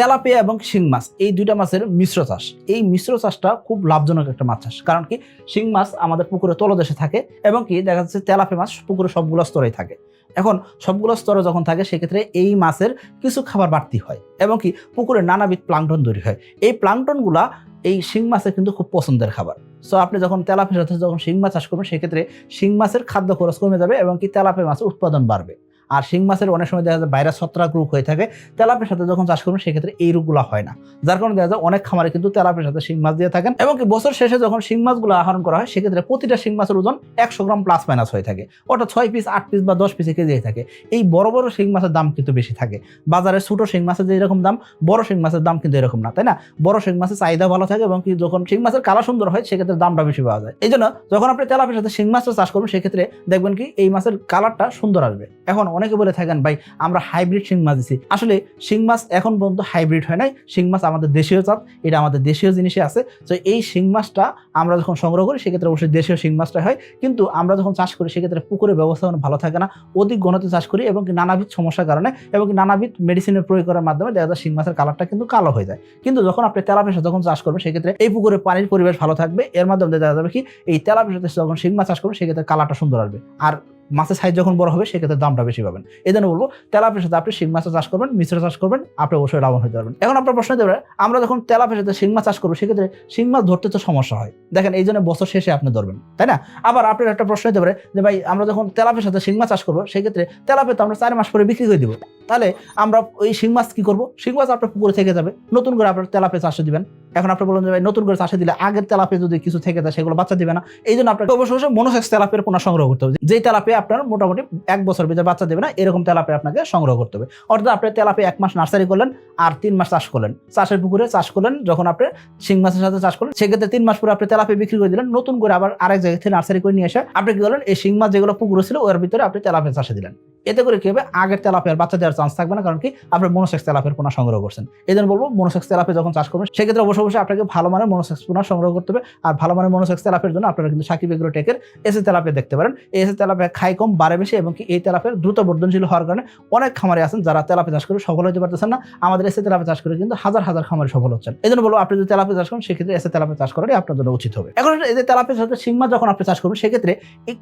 Tilapia এবং শিং মাছ, এই দুইটা মাছের মিশ্র চাষ। এই মিশ্র চাষটা খুব লাভজনক একটা মাছ চাষ, কারণ কি শিং মাছ আমাদের পুকুরে তলদেশে থাকে এবং কি দেখা যাচ্ছে তেলাপি মাছ পুকুরে সবগুলো স্তরেই থাকে। এখন সবগুলো স্তরে যখন থাকে, সেক্ষেত্রে এই মাছের কিছু খাবার বাড়তি হয় এবং কি পুকুরে নানাবিধ প্লাংটন তৈরি হয়। এই প্লাংটনগুলা এই শিং মাছের কিন্তু খুব পছন্দের খাবার। সো আপনি যখন তেলাপির সাথে যখন শিং মাছ চাষ করবেন, সেক্ষেত্রে শিং মাছের খাদ্য খরচ কমে যাবে এবং কি তেলাপি মাছের উৎপাদন বাড়বে। আর শিং মাছের অনেক সময় দেখা যায় ভাইরাস, ছত্রাক রোগ হয়ে থাকে তেলাপের সাথে যখন চাষ করবেন, সেক্ষেত্রে এই রোগগুলো হয় না। যার কারণে দেখা যায় অনেক খামারে কিন্তু তেলাপের সাথে শিং মাছ দিয়ে থাকেন এবং বছর শেষে যখন শিং মাছগুলো আহরণ করা হয়, সেক্ষেত্রে প্রতিটা শিং মাছের ওজন একশো গ্রাম প্লাস মাইনাস হয়ে থাকে। ওটা ছয় পিস আট পিস বা দশ পিসে কেজি হয়ে থাকে। এই বড় বড় শিং মাছের দাম কিন্তু বেশি থাকে। বাজারে ছোটো শিং মাছের যে এরকম দাম, বড় শিং মাছের দাম কিন্তু এরকম না, তাই না? বড় শিং মাছের চাহিদা ভালো থাকে এবং কি যখন শিং মাছের কালা সুন্দর হয়, সেক্ষেত্রে দামটা বেশি পাওয়া যায়। এই জন্য যখন আপনি তেলাপের সাথে শিং মাছটা চাষ করবেন, সেক্ষেত্রে দেখবেন কি এই মাছের কালারটা সুন্দর আসবে। এখন অনেকে বলে থাকেন, ভাই, আমরা হাইব্রিড শিং মাছ দিছি। আসলে শিং মাছ এখন পর্যন্ত হাইব্রিড হয় নাই। শিং মাছ আমাদের দেশীয় জাত, এটা আমাদের দেশীয় জিনিসে আছে। তো এই শিং মাছটা আমরা যখন সংগ্রহ করি, সেক্ষেত্রে অবশ্যই দেশীয় শিং মাছটা হয়। কিন্তু আমরা যখন চাষ করি, সেক্ষেত্রে পুকুরের ব্যবস্থাপনা ভালো থাকে না। অধিক ঘনতে চাষ করি এবং নানাবিধ সমস্যার কারণে এবং নানাবিধ মেডিসিনের প্রয়োগ করার মাধ্যমে দেখা যায় শিং মাছের কালারটা কিন্তু কালো হয়ে যায়। কিন্তু যখন আপনি তেলাপের সাথে যখন চাষ করবেন, সেক্ষেত্রে এই পুকুরে পানির পরিবেশ ভালো থাকবে। এর মাধ্যমে দেখা যাবে কি, এই তেলাপের সাথে যখন শিং মাছ চাষ করবেন, সেক্ষেত্রে কালারটা সুন্দর আসবে। আর মাছের সাইজ যখন বড় হবে, সেক্ষেত্রে দামটা বেশি পাবেন। এই জন্য বলব তেলাপের সাথে আপনি শিং মাছের চাষ করবেন, মিশ্র চাষ করবেন, আপনি অবশ্যই লাভবান হতে পারবেন। এখন আপনার প্রশ্ন দেবে আমরা যখন তেলাপের সাথে শিং মাছ চাষ করব, সেক্ষেত্রে শিং মাছ ধরতে তো সমস্যা হয়। দেখেন, এই জন্য বছর শেষে আপনি ধরবেন, তাই না? আবার আপনার একটা প্রশ্ন হতে পারে যে, ভাই, আমরা যখন তেলাপের সাথে শিং মাছ চাষ করব, সেক্ষেত্রে তেলাপে তো আমরা চার মাস পরে বিক্রি করে দিব। তাহলে আমরা ওই শিং মাছ কি করব? শিং মাছ আপনার পুকুরে থেকে যাবে, নতুন করে আপনার তেলাপে চাষে দিবেন। এখন আপনি বলুন যে, ভাই, নতুন করে চাষে দিলে আগের তেলাপে যদি কিছু থেকে যায়, সেগুলো বাচ্চা দিবে না। এই জন্য আপনাকে অবশ্যই মনোসেক্স তেলাপের পোনা সংগ্রহ করতে হবে। যেই তেলাপে আপনার মোটামুটি এক বছর ভিতরে বাচ্চা দেবে না, এরকম তেলাপে আপনাকে সংগ্রহ করতে হবে। অর্থাৎ আপনি তেলাপে এক মাস নার্সারি করলেন আর তিন মাস চাষ করলেন। চাষের পুকুরে চাষ করলেন, যখন আপনি শিং মাছের সাথে চাষ করলেন, সেক্ষেত্রে তিন মাস পরে আপনি তেলাপে বিক্রি করে দিলেন, নতুন করে আবার আরেক জায়গা থেকে নার্সারি করে নিয়ে এসে আপনি কি করলেন, এই শিং মাছ যেগুলো পুকুরে ছিল, ওর ভিতরে আপনি তেলাপে চাষে দিলেন। এতে করে কি হবে? আগের তেলাপের বাচ্চা দেওয়ার চান্স থাকবে না, কারণ কি? আপনি মনোসেক্স তেলাপের পোনা সংগ্রহ করছেন। এই জন্য বলব মনোসেক্স তেলাপে যখন চাষ করবেন, সেক্ষেত্রে অবশ্যই অবশ্যই আপনাকে ভালো মানের মনোসেক্স পোনা সংগ্রহ করতে হবে। আর ভালো মানের মনোসেক্স তেলাপের জন্য আপনারা কিন্তু সাকিব এগ্রো টেকের এসে তেলাপে দেখতে পারেন। এসে তেলাপে খাই কম, বাড়ে বেশি, এবং কি এই তেলাপের দ্রুত বর্ধনশীল হওয়ার কারণে অনেক খামারে আছেন যারা তেলাপে চাষ করে সফল হতে পারতেছেন না। আমাদের এসে তেলাপে চাষ করে কিন্তু হাজার হাজার খামারে সফল হচ্ছেন। এই জন্য বলব, আপনি যদি তেলাপে চাষ করেন, সেক্ষেত্রে এসে তেলাপে চাষ করাটাই আপনার জন্য উচিত হবে। এখন এই যে তেলাপের সাথে সিংমা যখন আপনি চাষ করবেন, সেক্ষেত্রে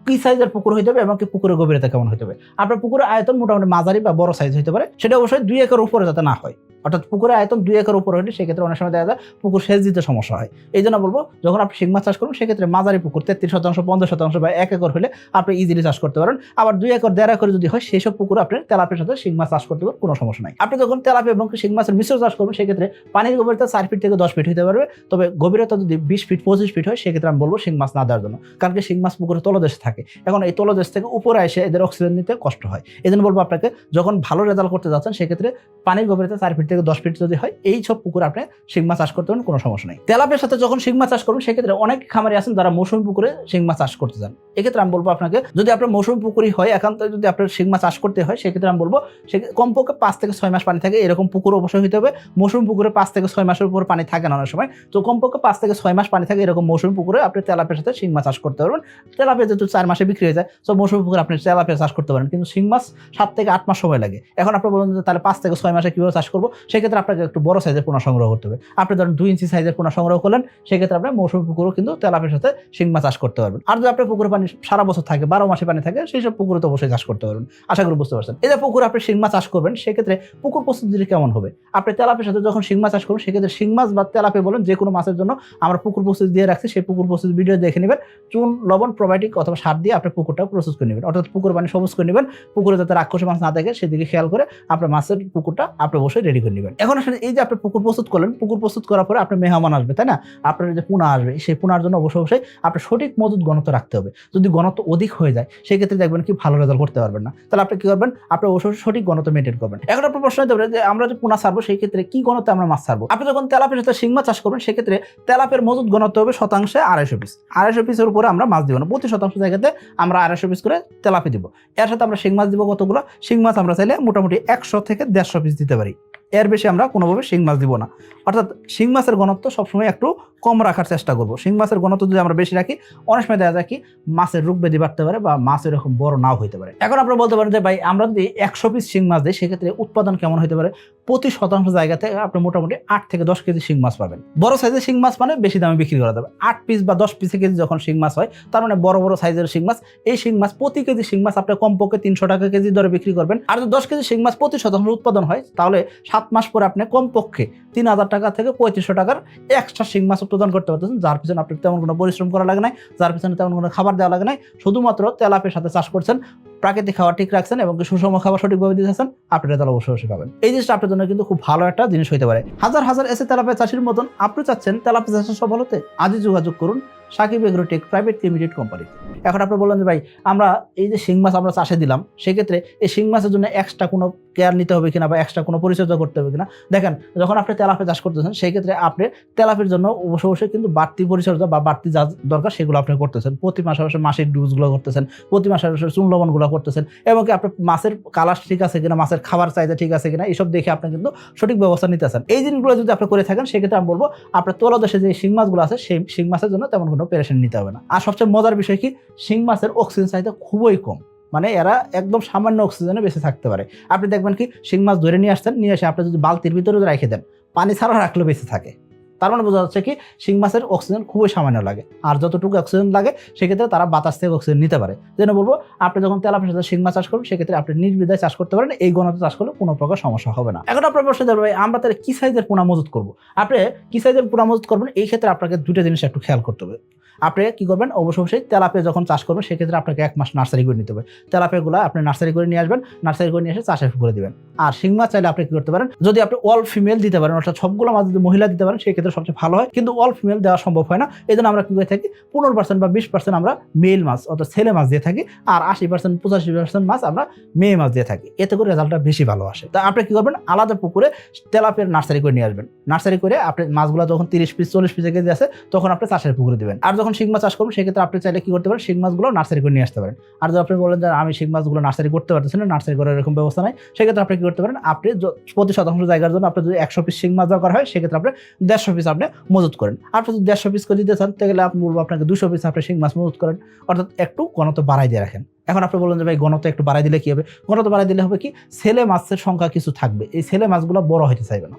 কি সাইজের পুকুর হইতে হবে, এবং কি পুকুরের গভীরতা কেমন হতে হবে। আপনার পুকুরের আয়তন মোটামুটি মাঝারি বা বড় সাইজ হইতে পারে, সেটা অবশ্যই দুই একর উপরে যাতে না হয়। অর্থাৎ পুকুরের আয়তন দুই একর উপরে হলে সেক্ষেত্রে অনেক সময় দেখা যায় পুকুর সেচ দিতে সমস্যা হয়। এই জন্য বলব, যখন আপনি শিং মাছ চাষ করুন সেক্ষেত্রে মাঝারি পুকুর, তেত্রিশ শতাংশ, পঞ্চাশ শতাংশ বা এক একর হলে আপনি ইজিলি চাষ করতে পারেন। আবার দুই একর, দেড় একর যদি হয় সেই সব পুকুর আপনি তেলাপের সাথে শিং মাছ চাষ করতে পারেন কোনো সমস্যা নাই। আপনি যখন তেলাপি এবং শিং মাছের মিশ্র চাষ করবেন, সেক্ষেত্রে পানির গভীরতা চার ফিট থেকে দশ ফিট হতে পারবে। তবে গভীরতা যদি বিশ ফিট পঁচিশ ফিট হয়, সেক্ষেত্রে আমি বলব শিং মাছ না দেওয়ার জন্য। কারণ কি, শিং মাছ পুকুরে তলদেশে থাকে। এখন এই তলদেশ থেকে উপরে এসে এদের অক্সিজেন নিতে কষ্ট হয়। এই জন্য বলব আপনাকে, যখন ভালো রেজাল্ট করতে যাচ্ছেন, সেক্ষেত্রে পানির গভীরতা চার ফিট থেকে দশ ফিট যদি হয়, এই সব পুকুরে আপনি শিং মাছ চাষ করতে পারেন, কোনো সমস্যা নেই। তেলাপের সাথে যখন শিং মাছ চাষ করবেন, সেক্ষেত্রে অনেক খামারি আছেন যারা মৌসুমী পুকুরে শিং মাছ চাষ করতে চান। এক্ষেত্রে আমি বলব আপনাকে, যদি আপনার মৌসুমী পুকুরই হয় একান্ত যদি আপনার শিং মাছ চাষ করতে হয়, সেক্ষেত্রে আমি বলব, সে কমপক্ষে পাঁচ থেকে ছয় মাস পানি থাকে, এরকম পুকুর অবশ্যই হতে হবে। মৌসুমী পুকুরে পাঁচ থেকে ছয় মাসের উপর পানি থাকে না অনেক সময়। তো কমপক্ষে পাঁচ থেকে ছয় মাস পানি থাকে এরকম মৌসুমী পুকুরে আপনি তেলাপের সাথে শিং মাছ চাষ করতে পারবেন। তেলাপে যেহেতু চার মাসে বিক্রি হয়ে যায়, তো মৌসুমী পুকুরে আপনি তেলাপিয়া চাষ করতে পারেন। কিন্তু শিং মাছ সাত থেকে আট মাস সময় লাগে। এখন আপনি বলুন যে তাহলে পাঁচ থেকে ছয় মাসে কীভাবে চাষ করব? সেক্ষেত্রে আপনাকে একটু বড় সাইজের পোনা সংগ্রহ করতে হবে। আপনি ধরেন দুই ইঞ্চি সাইজের পোনা সংগ্রহ করলেন, সেক্ষেত্রে আপনি মৌসুমী পুকুরও কিন্তু তেলাপের সাথে শিংমা চাষ করতে পারবেন। আর যদি আপনার পুকুরে পানি সারা বছর থাকে, বারো মাসে পানি থাকে, সেই সব পুকুরে তো অবশ্যই চাষ করতে পারবেন। আশা করি বুঝতে পারছেন। এই যে পুকুরে আপনি শিংমা চাষ করবেন, সেক্ষেত্রে পুকুর প্রস্তুতি কেমন হবে? আপনি তেলাপের সাথে যখন শিং মাছ চাষ করবেন, সেক্ষেত্রে শিং মাছ বা তেলাপে বলেন যে কোনো মাছের জন্য আমরা পুকুর প্রস্তুতি দিয়ে রাখছি, সেই পুকুর প্রস্তুতি ভিডিও দেখে নেবেন। চুন, লবণ প্রোবায়োটিক অথবা সার দিয়ে আপনি পুকুরটা প্রস্তুত করে নেবেন। অর্থাৎ পুকুর পানি সবুজ করে নেবেন। পুকুরে যাতে রাক্ষসী মাছ না থাকে, সেদিকে খেয়াল করে আপনার মাছের পুকুরটা আপনি অবশ্যই রেডি করে নেবেন। এখন আসলে এই যে আপনি পুকুর প্রস্তুত করলেন, পুকুর প্রস্তুত করার পরে আপনার মেহমান আসবে, তাই না? আপনার যে পোনা আসবে, সেই পোনার জন্য অবশ্যই অবশ্যই আপনার সঠিক মজুদ ঘনত্ব রাখতে হবে। যদি ঘনত্ব অধিক হয়ে যায়, সেক্ষেত্রে দেখবেন কি ভালো রেজাল্ট করতে পারবেন না। তাহলে আপনি কি করবেন? আপনি অবশ্যই সঠিক ঘনত্ব মেনটেন করবেন। এখন আপনার প্রশ্ন হতে পারে যে আমরা যে পোনা ছাড়বো সেই ক্ষেত্রে কি ঘনত্বে আমরা মাছ ছাড়বো আপনি যখন তেলাপের সাথে শিংমা চাষ করবেন, সেক্ষেত্রে তেলাপের মজুদ ঘনত্ব হবে শতাংশে আড়াইশো পিস আড়াইশো পিসের উপরে আমরা মাছ দিব না। প্রতি শতাংশ জায়গাতে আমরা আড়াইশো পিস করে তেলাপি দিব। এর সাথে আমরা শিং মাছ দিব কতগুলো? শিং মাছ আমরা চাইলে মোটামুটি একশো থেকে দেড়শো পিস দিতে পারি। এর বেশি আমরা কোনোভাবে শিং মাছ দিব না। অর্থাৎ শিং মাছের ঘনত্ব সবসময় একটু কম রাখার চেষ্টা করব। শিং মাছের ঘনত্ব যদি আমরা বেশি রাখি, অনেক সময় দেখা যায় কি মাছের রোগ ব্যাধি বাড়তে পারে বা মাছ এরকম বড় নাও হইতে পারে। এখন আপনারা বলতে পারেন যে, ভাই, আমরা যদি একশো পিস শিং মাছ দিই, সেক্ষেত্রে উৎপাদন কেমন হতে পারে? প্রতি শতাংশ জায়গাতে আপনি মোটামুটি আট থেকে দশ কেজি শিং মাছ পাবেন। বড় সাইজের শিং মাছ মানে বেশি দামে বিক্রি করা যাবে। আট পিস বা দশ পিসে কেজি যখন শিং মাছ হয়, তার মানে বড় বড় সাইজের শিং মাছ, এই শিং মাছ প্রতি কেজি শিং মাছ আপনি কমপক্ষে তিনশো টাকা কেজি দরে বিক্রি করবেন। আর যদি দশ কেজি শিং মাছ প্রতি শতাংশ উৎপাদন হয়, তাহলে সাত মাস পরে আপনি কমপক্ষে তিন হাজার টাকা থেকে পঁয়ত্রিশশো টাকার এক্সট্রা শিং মাছ উৎপাদন করতে পারতেছেন, যার পিছনে আপনার তেমন কোনো পরিশ্রম করা লাগে নাই, যার পিছনে তেমন কোনো খাবার দেওয়া লাগে নাই, শুধুমাত্র তেলাপের সাথে চাষ করছেন, প্রাকৃতিক খাবার ঠিক রাখছেন এবং সুষম খাবার সঠিকভাবে দিতেছেন আপনি তাহলে অবশ্যই অবশ্যই পাবেন। এই জিনিসটা আপনার জন্য কিন্তু খুব ভালো একটা জিনিস হতে পারে। হাজার হাজার এসে তেলাপে চাষির মতন আপনি চাচ্ছেন তেলাপে চাষের সফল হতে আজই যোগাযোগ করুন Sakib agrotech private limited company. এখন আপনি বললেন যে ভাই, আমরা এই যে শিং মাছ আমরা চাষে দিলাম, সেক্ষেত্রে এই শিং মাছের জন্য এক্সট্রা কোনো কেয়ার নিতে হবে কিনা বা এক্সট্রা কোনো পরিচর্যা করতে হবে কিনা? দেখেন, যখন আপনি তেলাপে চাষ করতেছেন সেই ক্ষেত্রে আপনি তেলাপের জন্য অবশ্যই অবশ্যই কিন্তু বাড়তি পরিচর্যা বা বাড়তি যা দরকার সেগুলো আপনি করতেছেন। প্রতি মাসে মাসে মাসিক ডোজগুলো করতেছেন, প্রতি মাসে মাসে চুন লবণগুলো করতেছেন, এবং কি আপনার মাছের কালার ঠিক আছে কিনা, মাছের খাবার চাহিদা ঠিক আছে কিনা এইসব দেখে আপনি কিন্তু সঠিক ব্যবস্থা নিতেছেন। এই জিনিসগুলো যদি আপনি করে থাকেন, সেক্ষেত্রে আমি বলব, আপনার তলদেশে যে শিং মাছগুলো আছে, সেই শিং মাছের জন্য তেমন কোনো পেরেশান নিতে হবে না। আর সবচেয়ে মজার বিষয় কি, শিং মাছের অক্সিজেন চাহিদা খুবই কম। মানে এরা একদম সামান্য অক্সিজেনে বেঁচে থাকতে পারে। আপনি দেখবেন কি, শিং মাছ ধরে নিয়ে আসতেন নিয়ে এসে আপনি যদি বালতির ভিতরে রেখে দেন, পানি ছাড়া রাখলেও বেঁচে থাকে। তার মানে বোঝা যাচ্ছে কি, শিং মাছের অক্সিজেন খুবই সামান্য লাগে। আর যতটুকু অক্সিজেন লাগে, সেক্ষেত্রে তারা বাতাস থেকে অক্সিজেন নিতে পারে। যেন বলব, আপনি যখন তেলাপির সাথে শিং মাছ চাষ করবেন, সেক্ষেত্রে আপনি নির্বিধায় চাষ করতে পারেন, এই গণতে চাষ করলে কোনো প্রকার সমস্যা হবে না। এখন আপনার প্রশ্ন ধরবে আমরা তাহলে কী সাইজের পোনা মজুত করব? আপনি কী সাইজের পোনা মজুত করবেন? এই ক্ষেত্রে আপনাকে দুটো জিনিস একটু খেয়াল করতে হবে। আপনি কি করবেন? অবশ্যই অবশ্যই তেলাপে যখন চাষ করবেন, সেক্ষেত্রে আপনাকে এক মাস নার্সারি করে নিতে হবে। তেলাপেগুলো আপনি নার্সারি করে নিয়ে আসবেন, নার্সারি করে নিয়ে এসে চাষে করে দিবেন। আর শিং মাছ চাইলে আপনি কি করতে পারেন? যদি আপনি অল ফিমেল দিতে পারেন, অর্থাৎ সবগুলো মাছ যদি মহিলা দিতে পারেন, সেক্ষেত্রে সবচেয়ে ভালো হয়। কিন্তু অল ফিমেল দেওয়া সম্ভব হয় না। এই আমরা কি করে থাকি? পনেরো পার্সেন্ট বা বিশ পার্সেন্ট আমরা মেল মাছ, অর্থাৎ ছেলে মাছ দিয়ে থাকি। আর আশি পার্সেন্ট পঁচাশি পার্সেন্ট মাছ আমরা মেয়ে মাছ দিয়ে থাকি। এতে করে রেজাল্টটা বেশি ভালো আসে। তা আপনি কি করবেন? আলাদা পুকুরে তেলাপের নার্সারি করে নিয়ে আসবেন। নার্সারি করে আপনি মাছগুলো যখন তিরিশ পিস চল্লিশ পিস কেজি আছে, তখন আপনি চাষের পুকুরে দেবেন। আর যখন শিং মাছ চাষ করবেন সেক্ষেত্রে আপনি চাইলে কি করতে পারেন, শিং মাছগুলো নার্সারি করে নিয়ে আসতে পারেন। আর যদি আপনি বলেন যে আমি শিং মাছগুলো নার্সারি করতে পারতেছি না, নার্সারি করার এরকম ব্যবস্থা নাই, সেক্ষেত্রে আপনি কি করতে পারেন, আপনি প্রতি শতাংশ জায়গার জন্য আপনি যদি একশো পিস শিং মাছ দরকার হয়, সেক্ষেত্রে আপনি দেড়শো পিস আপনি মজুত করেন। আপনি যদি দেড়শো পিস করে দিতে চান, তাহলে আপনি বলব আপনাকে দুশো পিস আপনি শিং মাছ মজুত করেন। অর্থাৎ একটু ঘনত্ব বাড়াই দিয়ে রাখেন। এখন আপনি বললেন যে ভাই ঘনত্ব একটু বাড়াই দিলে কি হবে? ঘনত্ব বাড়াই দিলে হবে কি? ছেলে মাছের সংখ্যা কিছু থাকবে। এই ছেলে মাছগুলো বড় হইতে চাইবে না।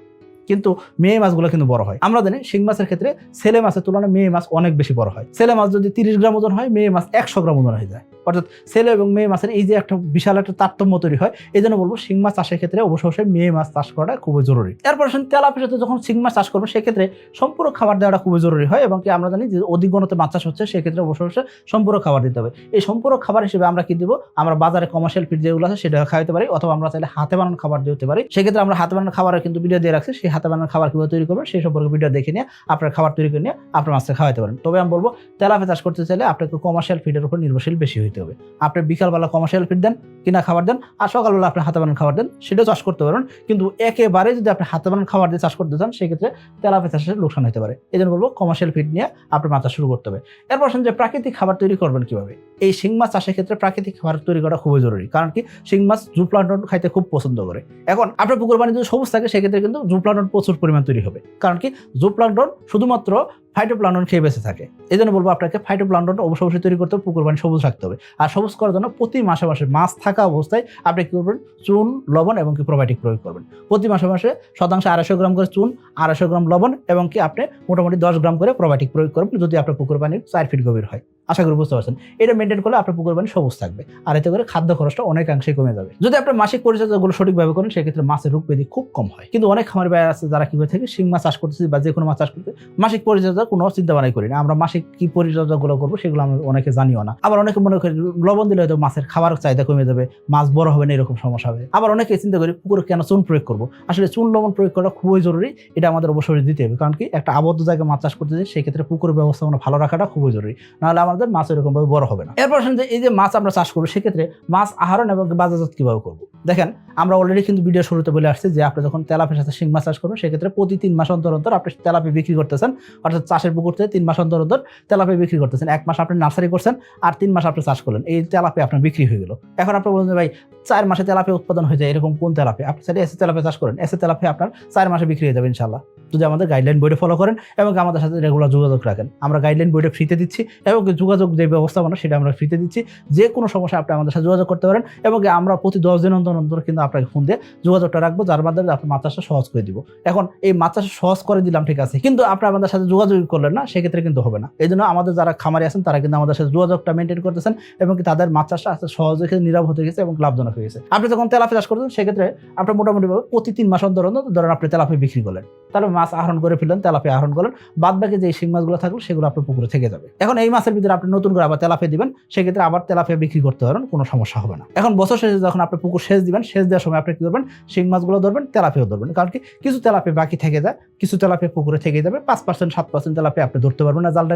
কিন্তু মেয়ে মাছগুলো কিন্তু বড় হয়। আমরা জানি শিং মাছের ক্ষেত্রে ছেলে মাছের তুলনায় মেয়ে মাছ অনেক বেশি বড় হয়। ছেলে মাছ যদি তিরিশ গ্রাম ওজন হয়, মেয়ে মাছ একশো গ্রাম ওজন হয়ে যায়। অর্থাৎ ছেলে এবং মেয়ে মাছের এই যে একটা বিশাল একটা তারতম্য তৈরি হয়, এই জন্য বলব শিং মাছ চাষের ক্ষেত্রে অবশ্যই অবশ্যই মেয়ে মাছ চাষ করাটা খুবই জরুরি। এরপর আসেন তেলাপির সাথে যখন শিং মাছ চাষ করব, সেক্ষেত্রে সম্পূর্ণ খাবার দেওয়াটা খুবই জরুরি হয় এবং কি আমরা জানি যে অধিক গণতে মাছ চাষ হচ্ছে, সেক্ষেত্রে অবশ্যই অবশ্যই সম্পূর্ণ খাবার দিতে হবে। এই সম্পূর্ণ খাবার হিসেবে আমরা কি দিব? আমরা বাজারে কমার্শিয়াল ফিড যেগুলো আছে সেটা খাওয়াতে পারি অথবা আমরা চাইলে হাতে বানানো খাবার দিতে পারি। সেক্ষেত্রে আমরা হাতে বানানো খাবারের কিন্তু ভিডিও দিয়ে রাখছি, সেই হাতে বানানো খাবার কীভাবে তৈরি করবেন সেই সম্পর্কে ভিডিও দেখে নিয়ে আপনার খাবার তৈরি করে নিয়ে আপনার মাছটা খাওয়াতে পারেন। তবে আমি বলব তেলাপে চাষ করতে চাইলে আপনাকে কমার্শিয়াল ফিডের উপর নির্ভরশীল বেশি হইতে হবে। আপনি বিকালবেলা কমার্শিয়াল ফিড দেন, কিনা খাবার দেন, আর সকালবেলা আপনি হাতে বানানো খাবার দেন, সেটাও চাষ করতে পারেন কিন্তু একেবারে যদি আপনি হাতে বানানো খাবার দিয়ে চাষ করতে চান, সেক্ষেত্রে তেলাপে চাষের লোকসান হতে পারে। এই জন্য বলব কমার্শিয়াল ফিড নিয়ে আপনি মাথা শুরু করতে হবে। এরপর যে প্রাকৃতিক খাবার তৈরি করবেন কীভাবে? এই শিং মাছ চাষের ক্ষেত্রে প্রাকৃতিক খাবার তৈরি করা খুবই জরুরি। কারণ কি? শিং মাছ জুপ্লান্টন খাইতে খুব পছন্দ করে। এখন আপনার পুকুর পানি যদি সবুজ থাকে, সেক্ষেত্রে কিন্তু জুপ্লান্টন প্রচুর পরিমাণ তৈরি হবে। কারণ কি? জুপ্লান্টন শুধুমাত্র ফাইটোপ্লান্টন খেয়ে বেঁচে থাকে। এই জন্য বলব আপনাকে ফাইটোপ্লান্টন অবশ্য অবশ্যই তৈরি করতে পুকুর পানি সবুজ রাখতে হবে। আর সবুজ করার জন্য প্রতি মাসে মাসে মাছ থাকা অবস্থায় আপনি কী করবেন? চুন, লবণ এবং কি প্রোবায়োটিক প্রয়োগ করবেন। প্রতি মাসে মাসে শতাংশ আড়াইশো গ্রাম করে চুন, আড়াইশো গ্রাম লবণ এবং কি আপনি মোটামুটি দশ গ্রাম করে প্রোবায়োটিক প্রয়োগ করবেন যদি আপনার পুকুর পানি চার ফিট গভীর হয়। আশা করি বুঝতে পারছেন। এটা মেনটেন করলে আপনার পুকুর পানি সবুজ থাকবে। আর এতে করে খাদ্য খরচটা অনেকাংশে কমে যাবে। যদি আপনার মাসিক পরিচর্যাগুলো সঠিকভাবে করেন, সেক্ষেত্রে মাছের রোগ ব্যাধি খুব কম হয়। কিন্তু অনেক খামারি ভাই আছে যারা কি করে থাকে, শিং মাছ চাষ করতেছে বা যে কোনো মাছ চাষ করতে, মাসিক পরিচর্যা কোনো চিন্তা ভাবনাই করি না। আমরা মাসিক কি পরিচর্যাগুলো করব সেগুলো আমরা অনেকে জানিও না। আবার অনেকে মনে করি, লবণ দিলে হয়তো মাছের খাবার চাহিদা কমে যাবে, মাছ বড় হবে না এরকম সমস্যা হবে। আবার অনেকে চিন্তা করি, পুকুরে কেন চুন প্রয়োগ করব? আসলে চুন, লবণ প্রয়োগ করা খুবই জরুরি। এটা আমাদের অবশ্যই দিতে হবে। কারণ কি, একটা আবদ্ধ জায়গায় মাছ চাষ করতে সেক্ষেত্রে পুকুরের ব্যবস্থাপনা ভালো রাখাটা খুবই জরুরি। নাহলে আমাদের মাছ এরকম ভাবে বড় হবে না। এরপর আসেন যে এই যে মাছ আমরা চাষ করব, সেক্ষেত্রে মাছ আহরণ এবং বাজারজাত কীভাবে করব? দেখেন, আমরা অলরেডি কিন্তু ভিডিও শুরুতে বলে আসছি যে আপনি যখন তেলাপের সাথে শিং মাছ চাষ করবেন, সেক্ষেত্রে প্রতি তিন মাস অন্তর অন্তর আপনি তেলাপি বিক্রি করতেছেন। অর্থাৎ চাষের পুকুর থেকে তিন মাস অন্তর অন্তর তেলাপি বিক্রি করতেছেন। এক মাস আপনি নার্সারি করছেন আর তিন মাস আপনি চাষ করলেন। এই তেলাপি আপনার বিক্রি হয়ে গেল। এখন আপনি বলছেন ভাই, চার মাসে তেলাপি উৎপাদন হয়ে যায়, এরকম কোন তেলাপি? আপনি চাইলে এসে তেলাপি চাষ করেন। এসে তেলাপি আপনার চার মাসে বিক্রি হয়ে যাবে ইনশাল্লাহ যদি আমাদের গাইডলাইন বইটা ফলো করেন এবং আমাদের সাথে রেগুলার যোগাযোগ রাখেন। আমরা গাইডলাইন বইটা ফ্রিতে দিচ্ছি এবং যোগাযোগ যে ব্যবস্থাপনা, সেটা আমরা ফ্রিতে দিচ্ছি। যে কোনো সমস্যা আপনি আমাদের সাথে যোগাযোগ করতে পারেন এবং আমরা প্রতি দশ দিন অন্তর অন্তর কিন্তু আপনাকে ফোন দিয়ে যোগাযোগটা রাখব, যার মাধ্যমে আপনার মাছ চাষটা সহজ করে দিব। এখন এই মাছ চাষ সহজ করে দিলাম, ঠিক আছে, কিন্তু আপনি আমাদের সাথে যোগাযোগ করলেন না, সেক্ষেত্রে কিন্তু হবে না। এই জন্য আমাদের যারা খামারি আছেন, তারা কিন্তু আমাদের সাথে যোগাযোগটা মেনটেন করতেছেন এবং তাদের মাছ চাষটা আস্তে সহজ হয়ে নিরাপদ হয়ে গেছে এবং লাভজনক হয়ে গেছে। আপনি যখন তেলাপি চাষ করতেন সেক্ষেত্রে আপনি মোটামুটি ভাবে প্রতি তিন মাস অন্তর অন্তর ধরেন আপনি তেলাপি বিক্রি করলেন। তারপর মাছ আহরণ করে ফেললেন তেলাপি আহরণ করলেন বাদ বাকি যে শিং মাছগুলো থাকল, সেগুলো আপনার পুকুরে থেকে যাবে। এখন এই মাছের ভিতরে আপনি নতুন করে আবার তেলাপিয়া দিবেন, সেক্ষেত্রে আবার তেলাপিয়া বিক্রি করতে পারেন কোনো সমস্যা হবে না। এখন বছর শেষে যখন আপনি পুকুর সেচ দিবেন, সেচ দেওয়ার সময় আপনি কি করবেন? শিং মাছগুলো ধরবেন, তেলাপিয়াও ধরবেন। কারণ কি? কিছু তেলাপিয়া বাকি থেকে যায়, কিছু তেলাপিয়া পুকুরে থেকে যাবে, পাঁচ পার্সেন্ট সাত পার্সেন্ট তেলাপিয়া আপনি ধরতে পারবেন না জাল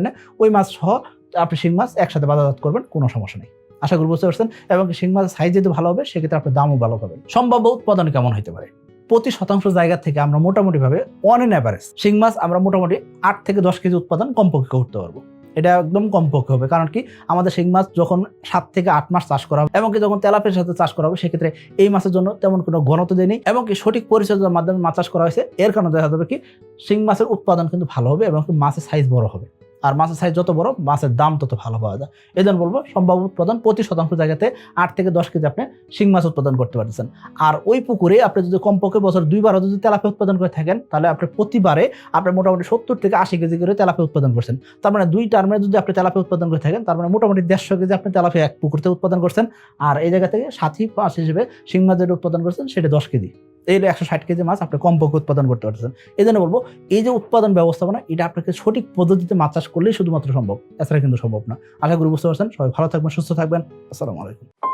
ওই মাছ সহ আপনি শিং মাছ একসাথে বাজারজাত করবেন, কোনো সমস্যা নেই। আশা করি বুঝতে পারছেন? এবং শিং মাছের সাইজ যদি ভালো হবে, সেক্ষেত্রে আপনার দামও ভালো পাবেন। সম্ভাব্য উৎপাদন কেমন হতে পারে? প্রতি শতাংশ জায়গা থেকে আমরা মোটামুটি ভাবে অন এন অ্যাভারেজ শিং মাছ আমরা মোটামুটি আট থেকে দশ কেজি উৎপাদন কমপক্ষে করতে পারব। এটা একদম কমপক্ষে হবে। কারণ কি? আমাদের শিং মাছ যখন সাত থেকে আট মাস চাষ করা হবে এবং কি যখন তেলাপের সাথে চাষ করা হবে, সেক্ষেত্রে এই মাছের জন্য তেমন কোনো ঘনত্ব দেয়নি এবং কি সঠিক পরিচর্যার মাধ্যমে মাছ চাষ করা হয়েছে। এর কারণে দেখা যাবে কি, শিং মাছের উৎপাদন কিন্তু ভালো হবে এবং মাছের সাইজ বড় হবে। আর মাছের সাইজ যত বড়, মাছের দাম তত ভালো পাওয়া যায়। এই জন্য বলব, সম্ভাব্য উৎপাদন প্রতি শতাংশ জায়গাতে আট থেকে দশ কেজি আপনি শিং মাছ উৎপাদন করতে পারতেছেন। আর ওই পুকুরে আপনি যদি কমপক্ষে বছর দুইবারও যদি তেলাপি উৎপাদন করে থাকেন, তাহলে আপনি প্রতিবারে আপনি মোটামুটি সত্তর থেকে আশি কেজি করে তেলাপি উৎপাদন করছেন। তার মানে দুই টার্মে যদি আপনি তেলাপি উৎপাদন করে থাকেন, তার মানে মোটামুটি দেড়শো কেজি আপনি তেলাপি এক পুকুরতে উৎপাদন করছেন। আর এই জায়গা থেকে সাথী পাঁচ হিসেবে শিং মাছ যেটা উৎপাদন করছেন, সেটা দশ কেজি। এই একশো ষাট কেজি মাছ আপনি কমপক্ষে উৎপাদন করতে পারতেছেন। এই জন্য বলব, এই যে উৎপাদন ব্যবস্থাপনা, এটা আপনাকে সঠিক পদ্ধতিতে মাছ চাষ করলেই শুধুমাত্র সম্ভব। এছাড়া কিন্তু সম্ভব না। আশা করি বুঝতে পারছেন। সবাই ভালো থাকবেন, সুস্থ থাকবেন। আসসালামু আলাইকুম।